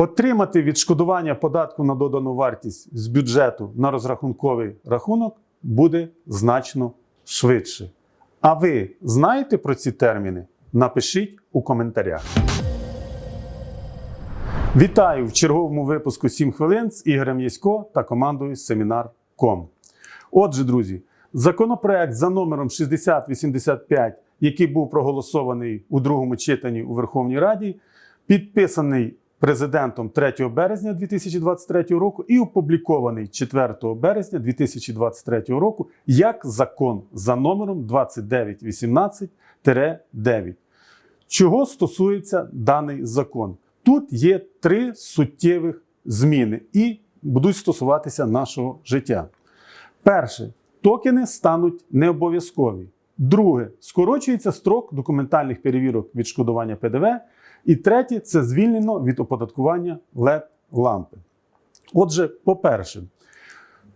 Отримати відшкодування податку на додану вартість з бюджету на розрахунковий рахунок буде значно швидше. А ви знаєте про ці терміни? Напишіть у коментарях. Вітаю в черговому випуску 7 хвилин з Ігорем Ясько та командою Семінар.ком. Отже, друзі, законопроект за номером 6085, який був проголосований у другому читанні у Верховній Раді, підписаний президентом 3 березня 2023 року і опублікований 4 березня 2023 року як закон за номером 2918-9. Чого стосується даний закон? Тут є три суттєвих зміни і будуть стосуватися нашого життя. Перше, токени стануть необов'язкові. Друге, скорочується строк документальних перевірок відшкодування ПДВ. І третє це звільнено від оподаткування led лампи. Отже, по-перше,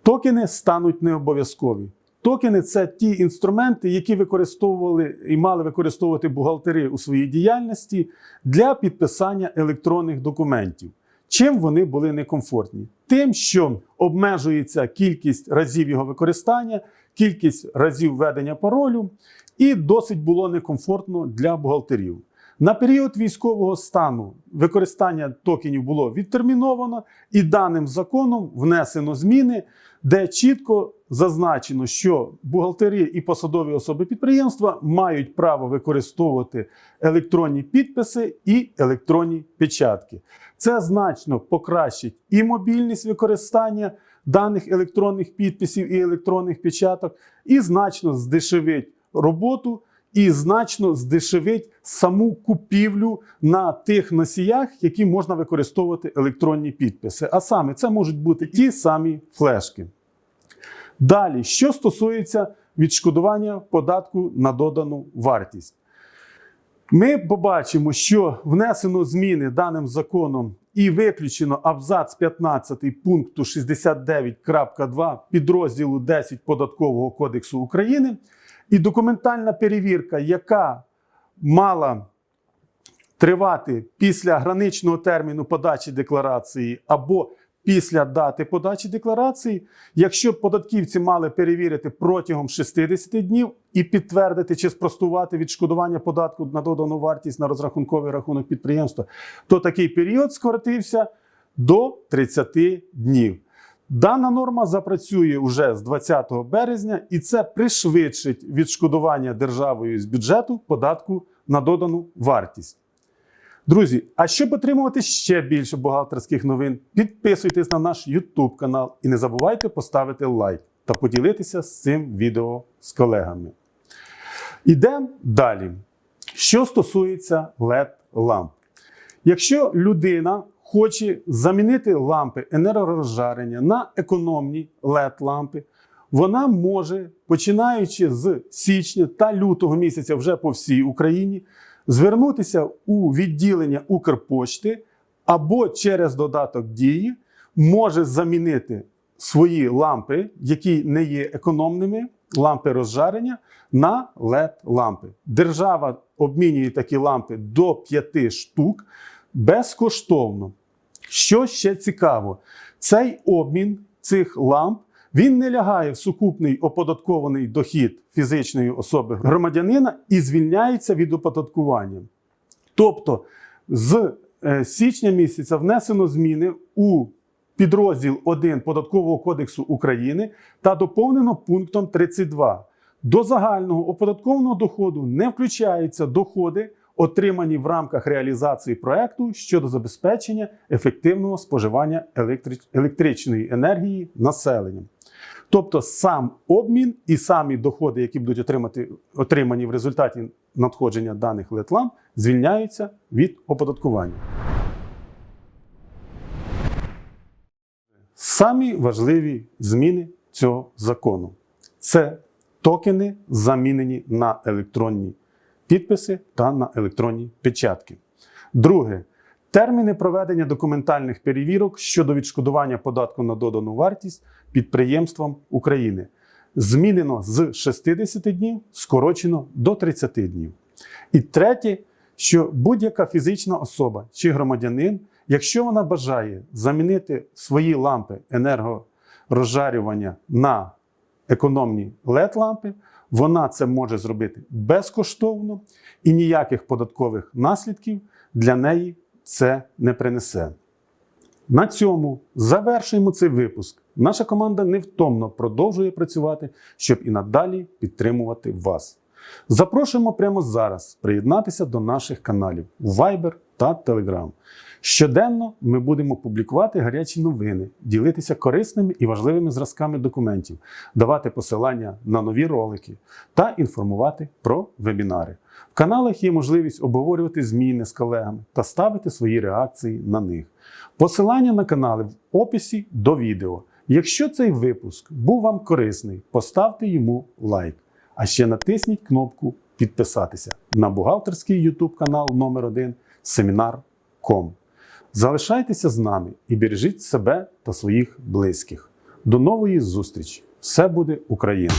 токени стануть необов'язкові. Токени це ті інструменти, які використовували і мали використовувати бухгалтери у своїй діяльності для підписання електронних документів. Чим вони були некомфортні? Тим, що обмежується кількість разів його використання, кількість разів введення паролю, і досить було некомфортно для бухгалтерів. На період військового стану використання токенів було відтерміновано, і даним законом внесено зміни, де чітко зазначено, що бухгалтери і посадові особи підприємства мають право використовувати електронні підписи і електронні печатки. Це значно покращить і мобільність використання даних електронних підписів і електронних печаток, і значно здешевить роботу і значно здешевить саму купівлю на тих носіях, які можна використовувати електронні підписи. А саме це можуть бути ті самі флешки. Далі, що стосується відшкодування податку на додану вартість. Ми побачимо, що внесено зміни даним законом і виключено абзац 15 пункту 69.2 підрозділу 10 Податкового кодексу України. І документальна перевірка, яка мала тривати після граничного терміну подачі декларації або після дати подачі декларації, якщо податківці мали перевірити протягом 60 днів і підтвердити чи спростувати відшкодування податку на додану вартість на розрахунковий рахунок підприємства, то такий період скоротився до 30 днів. Дана норма запрацює уже з 20 березня, і це пришвидшить відшкодування державою з бюджету податку на додану вартість. Друзі, а щоб отримувати ще більше бухгалтерських новин, підписуйтесь на наш YouTube канал і не забувайте поставити лайк та поділитися з цим відео з колегами. Ідемо далі. Що стосується led ламп. Якщо людина хоче замінити лампи енергорозжарення на економні led лампи, вона може, починаючи з січня та лютого місяця вже по всій Україні, звернутися у відділення Укрпошти або через додаток дії може замінити свої лампи, які не є економними, лампи розжарення, на led лампи. Держава обмінює такі лампи до 5 штук безкоштовно. Що ще цікаво, цей обмін цих ламп він не лягає в сукупний оподаткований дохід фізичної особи громадянина і звільняється від оподаткування. Тобто з е, січня місяця внесено зміни у підрозділ 1 Податкового кодексу України та доповнено пунктом 32. До загального оподаткованого доходу не включаються доходи, отримані в рамках реалізації проекту щодо забезпечення ефективного споживання електричної енергії населенням. Тобто сам обмін і самі доходи, які будуть отримати, отримані в результаті надходження даних летлам, звільняються від оподаткування. Самі важливі зміни цього закону це токени, замінені на електронні підписи та на електронні печатки. Друге терміни проведення документальних перевірок щодо відшкодування податку на додану вартість підприємствам України. Змінено з 60 днів, скорочено до 30 днів. І третє, що будь-яка фізична особа чи громадянин, Якщо вона бажає замінити свої лампи енергорозжарювання на економні LED-лампи, вона це може зробити безкоштовно і ніяких податкових наслідків для неї це не принесе. На цьому завершуємо цей випуск. Наша команда невтомно продовжує працювати, щоб і надалі підтримувати вас. Запрошуємо прямо зараз приєднатися до наших каналів Viber та Telegram. Щоденно ми будемо публікувати гарячі новини, ділитися корисними і важливими зразками документів, давати посилання на нові ролики та інформувати про вебінари. В каналах є можливість обговорювати зміни з колегами та ставити свої реакції на них. Посилання на канали в описі до відео. Якщо цей випуск був вам корисний, поставте йому лайк. А ще натисніть кнопку підписатися на бухгалтерський YouTube канал номер 1 Семінар.com. Залишайтеся з нами і бережіть себе та своїх близьких. До нової зустрічі! Все буде Україна!